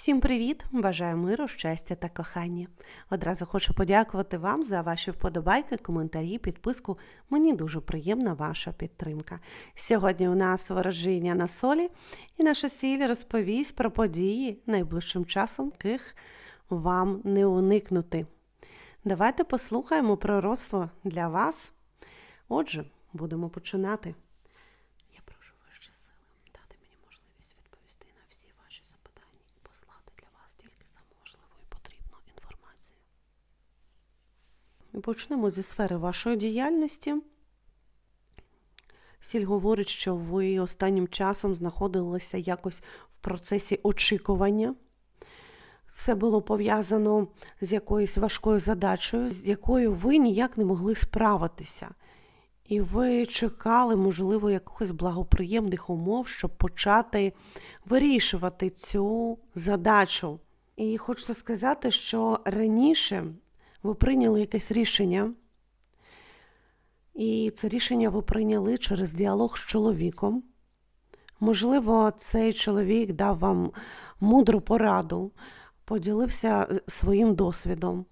Всім привіт! Бажаю миру, щастя та кохання. Одразу хочу подякувати вам за ваші вподобайки, коментарі, підписку. Мені дуже приємна ваша підтримка. Сьогодні у нас ворожіння на солі, і наша сіль розповість про події найближчим часом, яких вам не уникнути. Давайте послухаємо пророцтво для вас. Отже, будемо починати. Я прошу вище сили дати мені можливість відповісти на всі ваші запитання і послати для вас тільки за можливу і потрібну інформацію. І Почнемо зі сфери вашої діяльності. Сіль говорить, що ви останнім часом знаходилися якось в процесі очікування. Це було пов'язано з якоюсь важкою задачею, з якою ви ніяк не могли справитися. І ви чекали, можливо, якихось благоприємних умов, щоб почати вирішувати цю задачу. І хочеться сказати, що раніше ви прийняли якесь рішення, і це рішення ви прийняли через діалог з чоловіком. Можливо, цей чоловік дав вам мудру пораду, поділився своїм досвідом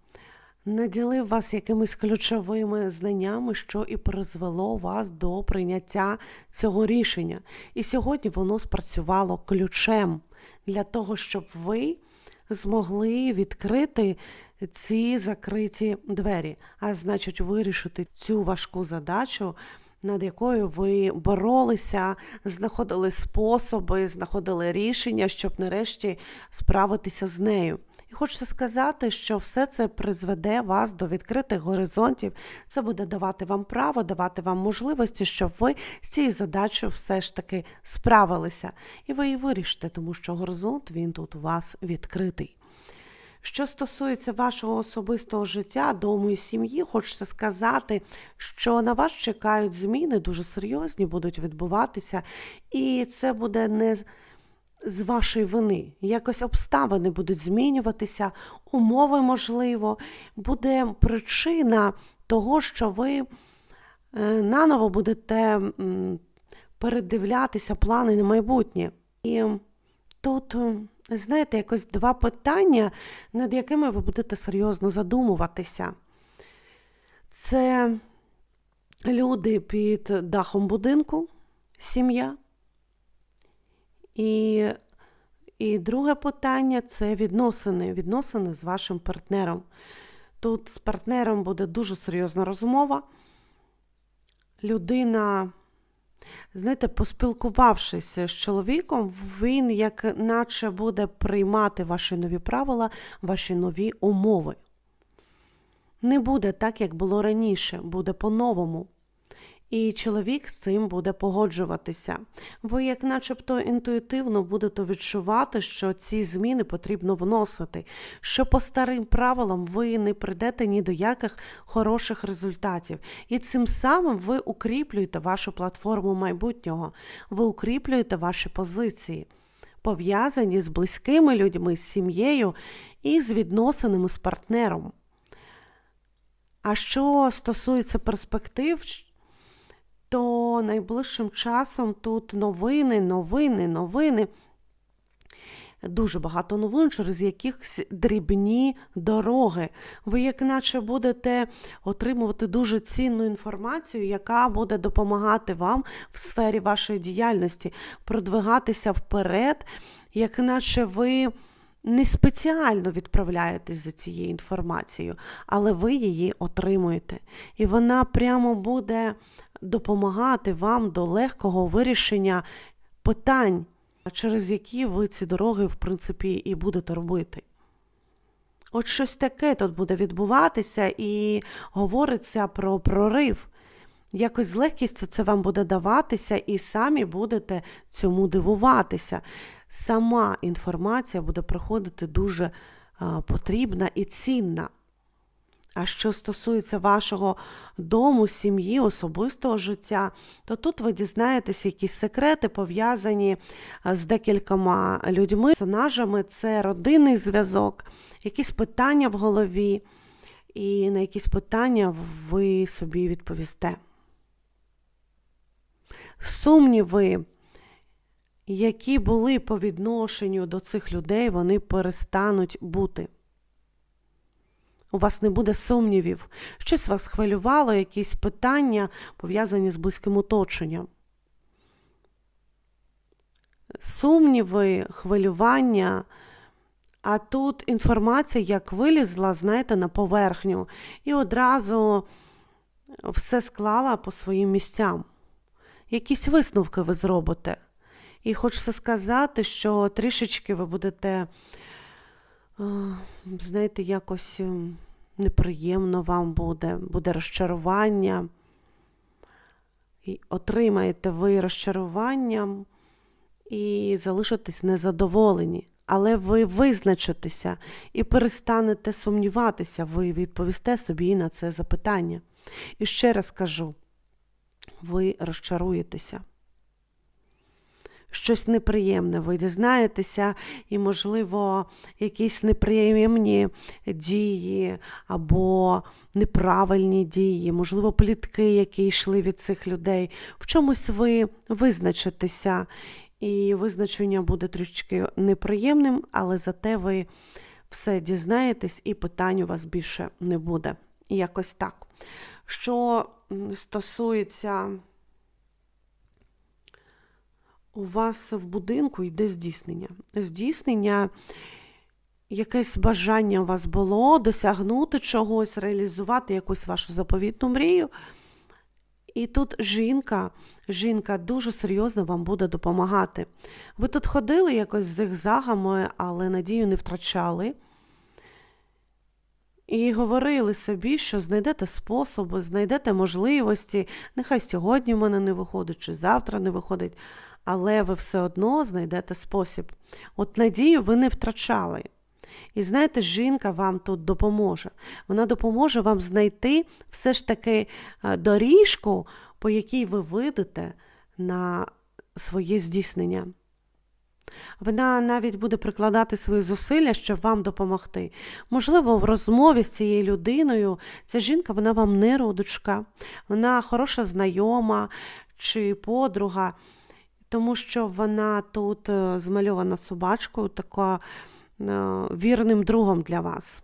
наділив вас якимись ключовими знаннями, що і призвело вас до прийняття цього рішення. І сьогодні воно спрацювало ключем для того, щоб ви змогли відкрити ці закриті двері, а значить, вирішити цю важку задачу. Над якою ви боролися, знаходили способи, знаходили рішення, щоб нарешті справитися з нею. І хочеться сказати, що все це призведе вас до відкритих горизонтів. Це буде давати вам право, давати вам можливості, щоб ви з цією задачею все ж таки справилися. І ви її вирішите, тому що горизонт він тут у вас відкритий. Що стосується вашого особистого життя, дому і сім'ї, хочеться сказати, що на вас чекають зміни, дуже серйозні будуть відбуватися, і це буде не з вашої вини. Якось обставини будуть змінюватися, умови, можливо, буде причина того, що ви е, наново будете передивлятися плани на майбутнє. І тут, знаєте, якось два питання, над якими ви будете серйозно задумуватися. Це люди під дахом будинку, сім'я. І і друге питання це відносини, відносини з вашим партнером. Тут з партнером буде дуже серйозна розмова. Людина, знаєте, поспілкувавшись з чоловіком, він як наче буде приймати ваші нові правила, ваші нові умови. Не буде так, як було раніше, буде по-новому. І чоловік з цим буде погоджуватися. Ви, як начебто, інтуїтивно будете відчувати, що ці зміни потрібно вносити, що по старим правилам ви не прийдете ні до яких хороших результатів. І цим самим ви укріплюєте вашу платформу майбутнього, ви укріплюєте ваші позиції, пов'язані з близькими людьми, з сім'єю і з відносинами з партнером. А що стосується перспектив, то найближчим часом тут новини, новини, новини. Дуже багато новин, через якихось дрібні дороги. Ви, як наче, будете отримувати дуже цінну інформацію, яка буде допомагати вам в сфері вашої діяльності, продвигатися вперед, як наче ви не спеціально відправляєтесь за цією інформацією, але ви її отримуєте. І вона прямо буде допомагати вам до легкого вирішення питань, через які ви ці дороги, в принципі, і будете робити. От щось таке тут буде відбуватися, і говориться про прорив. Якось з легкістю це вам буде даватися, і самі будете цьому дивуватися. Сама інформація буде приходити дуже потрібна і цінна. А що стосується вашого дому, сім'ї, особистого життя, то тут ви дізнаєтесь якісь секрети, пов'язані з декількома людьми, персонажами, це родинний зв'язок, якісь питання в голові, і на якісь питання ви собі відповісте. Сумніви які були по відношенню до цих людей, вони перестануть бути. У вас не буде сумнівів, щось вас хвилювало, якісь питання пов'язані з близьким оточенням. Сумніви, хвилювання, а тут інформація як вилізла, знаєте, на поверхню, і одразу все склала по своїм місцям. Якісь висновки ви зробите. І хочеться сказати, що трішечки ви будете, знаєте, якось ем, неприємно вам буде, буде розчарування. І отримаєте ви розчаруванням і залишитесь незадоволені. Але ви визначитеся і перестанете сумніватися, ви відповісте собі на це запитання. І ще раз кажу, ви розчаруєтеся. Щось неприємне, ви дізнаєтеся, і, можливо, якісь неприємні дії або неправильні дії, можливо, плітки, які йшли від цих людей. В чомусь ви визначитеся, і визначення буде трішки неприємним, але зате ви все дізнаєтесь, і питань у вас більше не буде. Якось так. Що стосується у вас в будинку йде здійснення. Здійснення, якесь бажання у вас було досягнути чогось, реалізувати якусь вашу заповітну мрію. І тут жінка, жінка дуже серйозно вам буде допомагати. Ви тут ходили якось зигзагами, але надію не втрачали. І говорили собі, що знайдете способи, знайдете можливості. Нехай сьогодні в мене не виходить, чи завтра не виходить, але ви все одно знайдете спосіб. От надію ви не втрачали. І знаєте, жінка вам тут допоможе. Вона допоможе вам знайти все ж таки е, доріжку, по якій ви вийдете на своє здійснення. Вона навіть буде прикладати свої зусилля, щоб вам допомогти. Можливо, в розмові з цією людиною ця жінка вона вам не родичка, вона хороша знайома чи подруга, тому що вона тут е, змальована собачкою, така е, вірним другом для вас.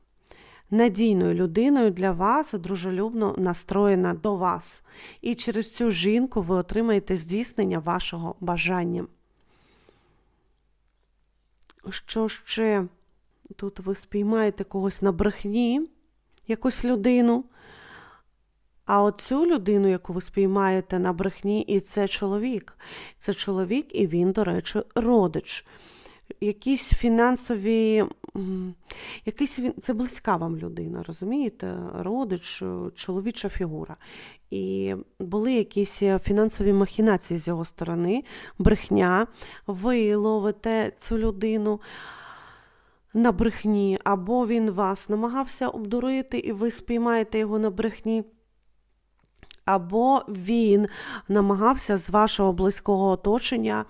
Надійною людиною для вас, дружелюбно настроєна до вас. І через цю жінку ви отримаєте здійснення вашого бажання. Що ще тут ви спіймаєте когось на брехні, якусь людину. А оцю людину, яку ви спіймаєте на брехні, і це чоловік. Це чоловік, і він, до речі, родич. Якісь фінансові, якийсь це близька вам людина, розумієте? Родич, чоловіча фігура. І були якісь фінансові махінації з його сторони, брехня, ви ловите цю людину на брехні, або він вас намагався обдурити, і ви спіймаєте його на брехні. Або він намагався з вашого близького оточення,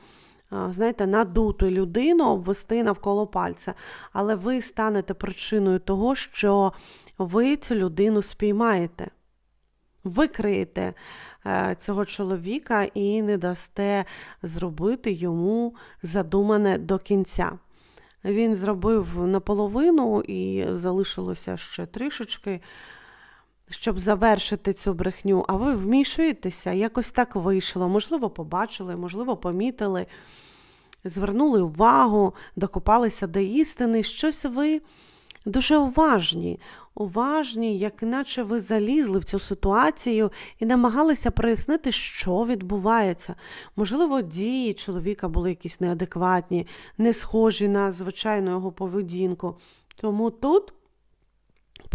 знаєте, надуту людину обвести навколо пальця. Але ви станете причиною того, що ви цю людину спіймаєте. Викриєте е, цього чоловіка і не дасте зробити йому задумане до кінця. Він зробив наполовину і залишилося ще трішечки щоб завершити цю брехню, а ви вмішуєтеся, якось так вийшло. Можливо, побачили, можливо, помітили, звернули увагу, докопалися до істини. Щось ви дуже уважні, уважні, як наче ви залізли в цю ситуацію і намагалися прояснити, що відбувається. Можливо, дії чоловіка були якісь неадекватні, не схожі на звичайну його поведінку. Тому тут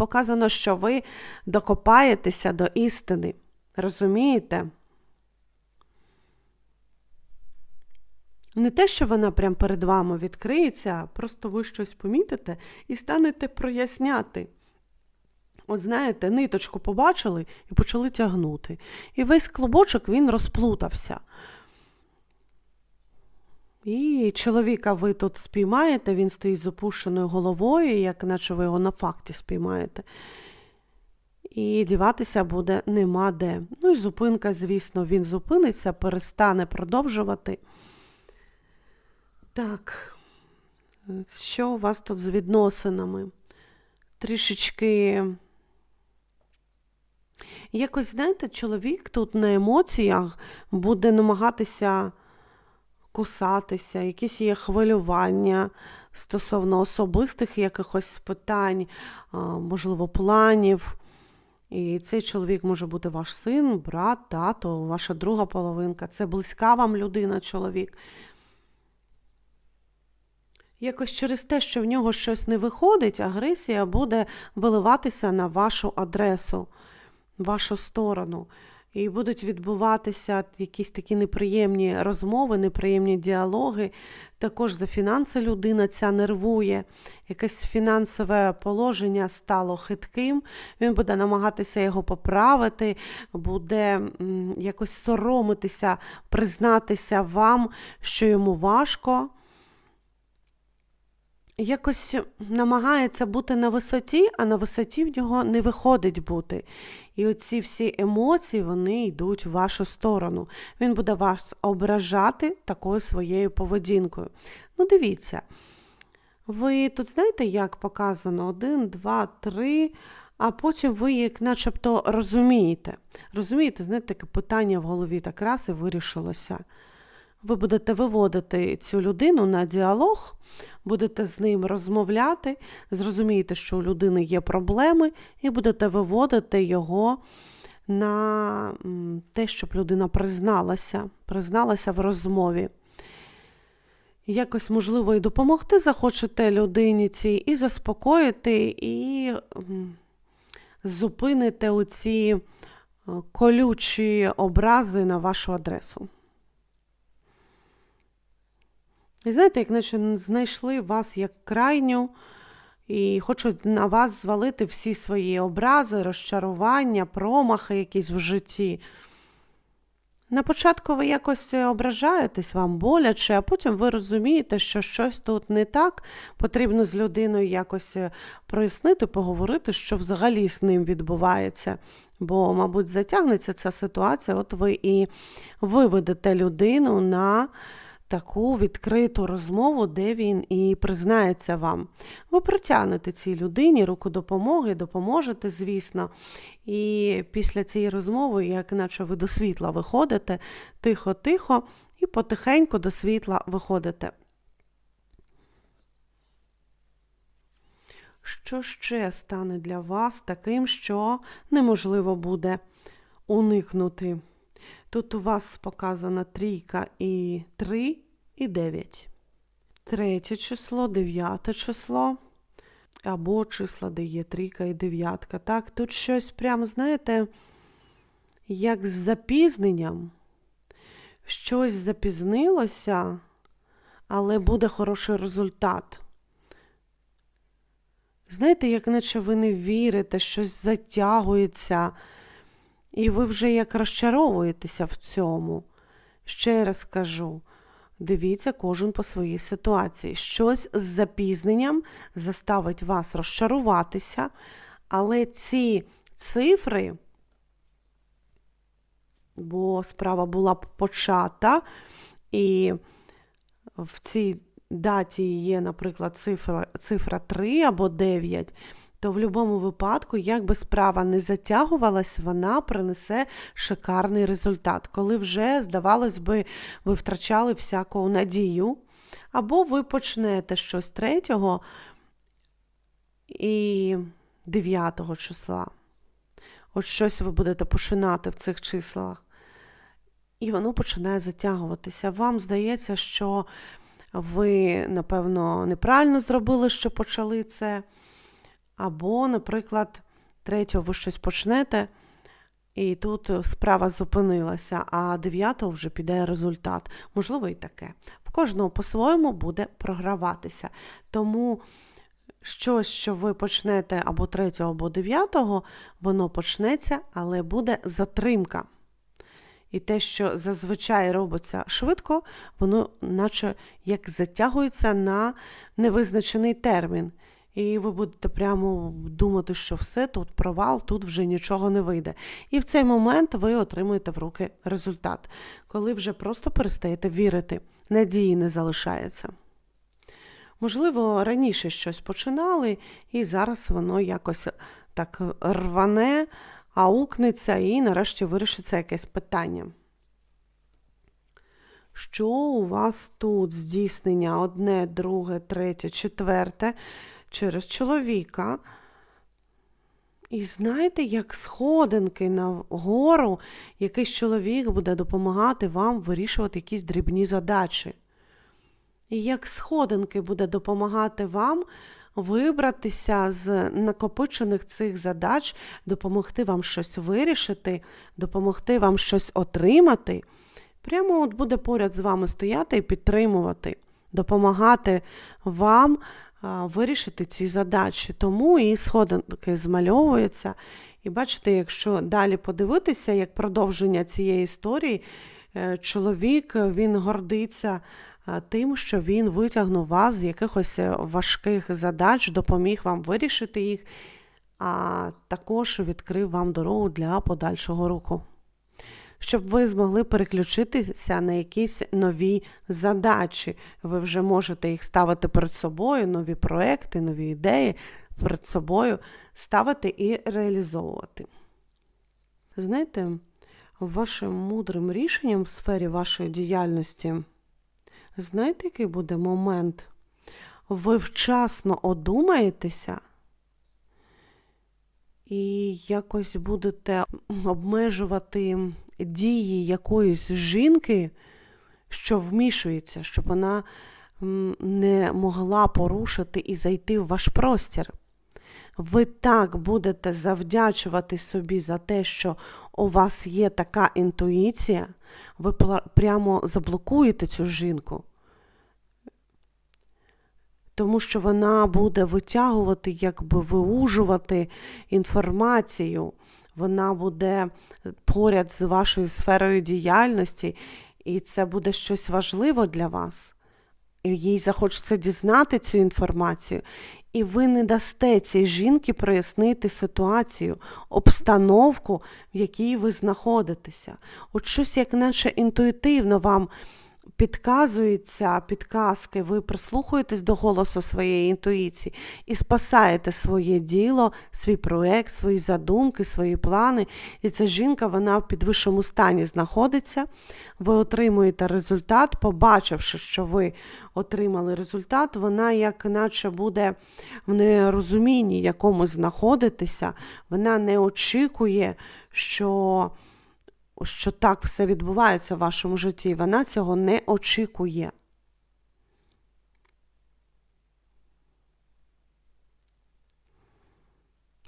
показано, що ви докопаєтеся до істини. Розумієте? Не те, що вона прямо перед вами відкриється, просто ви щось помітите і станете проясняти. От знаєте, ниточку побачили і почали тягнути. І весь клубочок він розплутався. І чоловіка ви тут спіймаєте, він стоїть з опущеною головою, як наче ви його на факті спіймаєте. І діватися буде нема де. Ну і зупинка, звісно, він зупиниться, перестане продовжувати. Так, що у вас тут з відносинами? Трішечки. Якось, знаєте, чоловік тут на емоціях буде намагатися кусатися, якісь є хвилювання стосовно особистих якихось питань, можливо, планів. І цей чоловік може бути ваш син, брат, тато, ваша друга половинка. Це близька вам людина, чоловік. Якось через те, що в нього щось не виходить, агресія буде виливатися на вашу адресу, вашу сторону. І будуть відбуватися якісь такі неприємні розмови, неприємні діалоги. Також за фінанси людина ця нервує. Якесь фінансове положення стало хитким. Він буде намагатися його поправити, буде якось соромитися, признатися вам, що йому важко якось намагається бути на висоті, а на висоті в нього не виходить бути. І оці всі емоції вони йдуть в вашу сторону. Він буде вас ображати такою своєю поведінкою. Ну, дивіться, ви тут знаєте, як показано? Один, два, три. А потім ви як начебто розумієте. Розумієте, знаєте, таке питання в голові так раз і вирішилося. Ви будете виводити цю людину на діалог, будете з ним розмовляти, зрозумієте, що у людини є проблеми, і будете виводити його на те, щоб людина призналася, призналася в розмові. Якось, можливо, і допомогти захочете людині цій, і заспокоїти, і м, зупините оці е, колючі образи на вашу адресу. І знаєте, як наче знайшли вас як крайню і хочуть на вас звалити всі свої образи, розчарування, промахи якісь в житті. На початку ви якось ображаєтесь, вам боляче, а потім ви розумієте, що щось тут не так. Потрібно з людиною якось прояснити, поговорити, що взагалі з ним відбувається. Бо, мабуть, затягнеться ця ситуація, от ви і виведете людину на таку відкриту розмову, де він і признається вам. Ви протягнете цій людині руку допомоги, допоможете, звісно. І після цієї розмови, як наче ви до світла виходите, тихо-тихо, і потихеньку до світла виходите. Що ще стане для вас таким, що неможливо буде уникнути? Тут у вас показана трійка і 3, і 9. Третє число, дев'яте число. Або числа, де є трійка і дев'ятка. Так, тут щось прямо, знаєте, як з запізненням. Щось запізнилося, але буде хороший результат. Знаєте, як наче ви не вірите, щось затягується. І ви вже як розчаровуєтеся в цьому. Ще раз кажу: дивіться кожен по своїй ситуації. Щось з запізненням заставить вас розчаруватися, але ці цифри, бо справа була почата, і в цій даті є, наприклад, цифра, цифра 3 або 9 то в будь-якому випадку, як би справа не затягувалась, вона принесе шикарний результат. Коли вже, здавалось би, ви втрачали всяку надію, або ви почнете щось 3 і 9 числа. От щось ви будете починати в цих числах. І воно починає затягуватися. Вам здається, що ви, напевно, неправильно зробили, що почали це. Або, наприклад, третього ви щось почнете, і тут справа зупинилася, а дев'ятого вже піде результат. Можливо, і таке. В кожного по-своєму буде програватися. Тому щось, що ви почнете або третього, або дев'ятого, воно почнеться, але буде затримка. І те, що зазвичай робиться швидко, воно наче як затягується на невизначений термін. І ви будете прямо думати, що все, тут провал, тут вже нічого не вийде. І в цей момент ви отримуєте в руки результат, коли вже просто перестаєте вірити, надії не залишається. Можливо, раніше щось починали, і зараз воно якось так рване, аукнеться і нарешті вирішиться якесь питання. Що у вас тут здійснення одне, друге, третє, четверте через чоловіка? І знаєте, як сходинки на гору, якийсь чоловік буде допомагати вам вирішувати якісь дрібні задачі. І як сходинки буде допомагати вам вибратися з накопичених цих задач, допомогти вам щось вирішити, допомогти вам щось отримати. Прямо от буде поряд з вами стояти і підтримувати, допомагати вам вирішити ці задачі. Тому і сходинки змальовуються. І бачите, якщо далі подивитися, як продовження цієї історії, е, чоловік він гордиться тим, що він витягнув вас з якихось е, важких задач, допоміг вам вирішити їх, а також відкрив вам дорогу для подальшого руху щоб ви змогли переключитися на якісь нові задачі. Ви вже можете їх ставити перед собою, нові проекти, нові ідеї перед собою ставити і реалізовувати. Знаєте, вашим мудрим рішенням в сфері вашої діяльності, знаєте, який буде момент? Ви вчасно одумаєтеся і якось будете обмежувати дії якоїсь жінки, що вмішується, щоб вона не могла порушити і зайти в ваш простір. Ви так будете завдячувати собі за те, що у вас є така інтуїція, ви прямо заблокуєте цю жінку, тому що вона буде витягувати, якби виужувати інформацію вона буде поряд з вашою сферою діяльності, і це буде щось важливо для вас. І їй захочеться дізнати цю інформацію, і ви не дасте цій жінки прояснити ситуацію, обстановку, в якій ви знаходитеся. От щось, як наче інтуїтивно вам підказуються підказки, ви прислухаєтесь до голосу своєї інтуїції і спасаєте своє діло, свій проект, свої задумки, свої плани. І ця жінка, вона в підвищому стані знаходиться. Ви отримуєте результат, побачивши, що ви отримали результат, вона, як наче буде в нерозумінні якомусь знаходитися, вона не очікує, що що так все відбувається в вашому житті, і вона цього не очікує.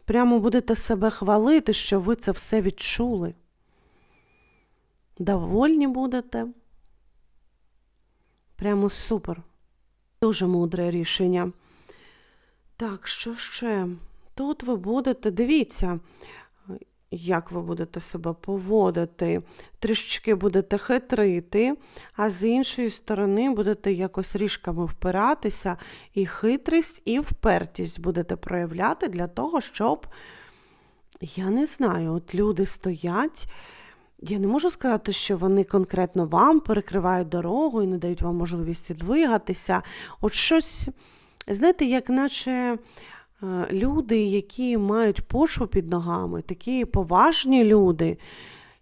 Прямо будете себе хвалити, що ви це все відчули. Довольні будете. Прямо супер. Дуже мудре рішення. Так, що ще? Тут ви будете, дивіться, як ви будете себе поводити, трішечки будете хитрити, а з іншої сторони будете якось ріжками впиратися, і хитрість, і впертість будете проявляти для того, щоб, я не знаю, от люди стоять. Я не можу сказати, що вони конкретно вам перекривають дорогу і не дають вам можливості двигатися. От щось, знаєте, як наче люди, які мають почву під ногами, такі поважні люди.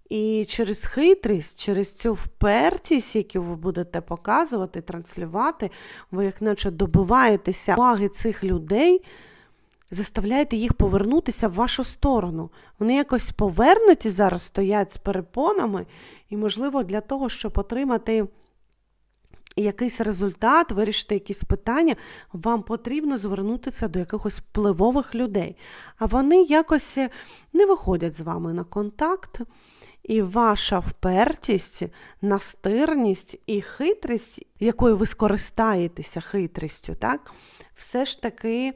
І через хитрість, через цю впертість, яку ви будете показувати, транслювати, ви, як наче добиваєтеся уваги цих людей, заставляєте їх повернутися в вашу сторону. Вони якось повернуті зараз стоять з перепонами, і, можливо, для того, щоб отримати якийсь результат, вирішити якісь питання, вам потрібно звернутися до якихось впливових людей. А вони якось не виходять з вами на контакт. І ваша впертість, настирність і хитрість, якою ви скористаєтеся хитрістю, так, все ж таки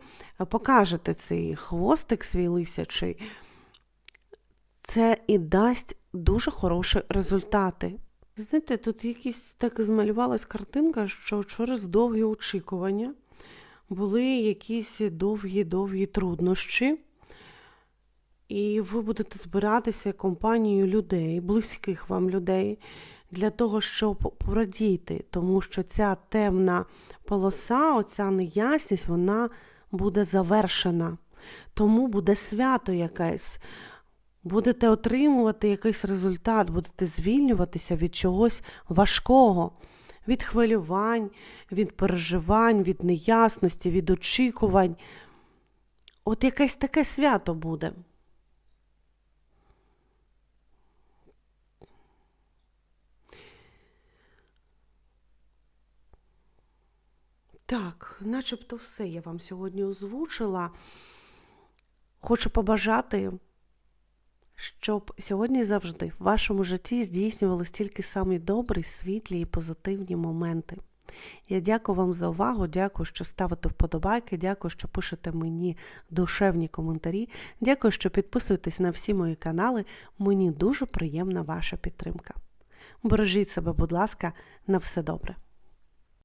покажете цей хвостик свій лисячий, це і дасть дуже хороші результати. Знаєте, тут якісь так змалювалась картинка, що через довгі очікування були якісь довгі-довгі труднощі, і ви будете збиратися компанією людей, близьких вам людей, для того, щоб порадіти, тому що ця темна полоса, оця неясність, вона буде завершена. Тому буде свято якесь. Будете отримувати якийсь результат, будете звільнюватися від чогось важкого, від хвилювань, від переживань, від неясності, від очікувань. От якесь таке свято буде. Так, начебто все я вам сьогодні озвучила. Хочу побажати, щоб сьогодні завжди в вашому житті здійснювалися тільки самі добрі, світлі і позитивні моменти. Я дякую вам за увагу, дякую, що ставите вподобайки, дякую, що пишете мені душевні коментарі. Дякую, що підписуєтесь на всі мої канали. Мені дуже приємна ваша підтримка. Бережіть себе, будь ласка, на все добре.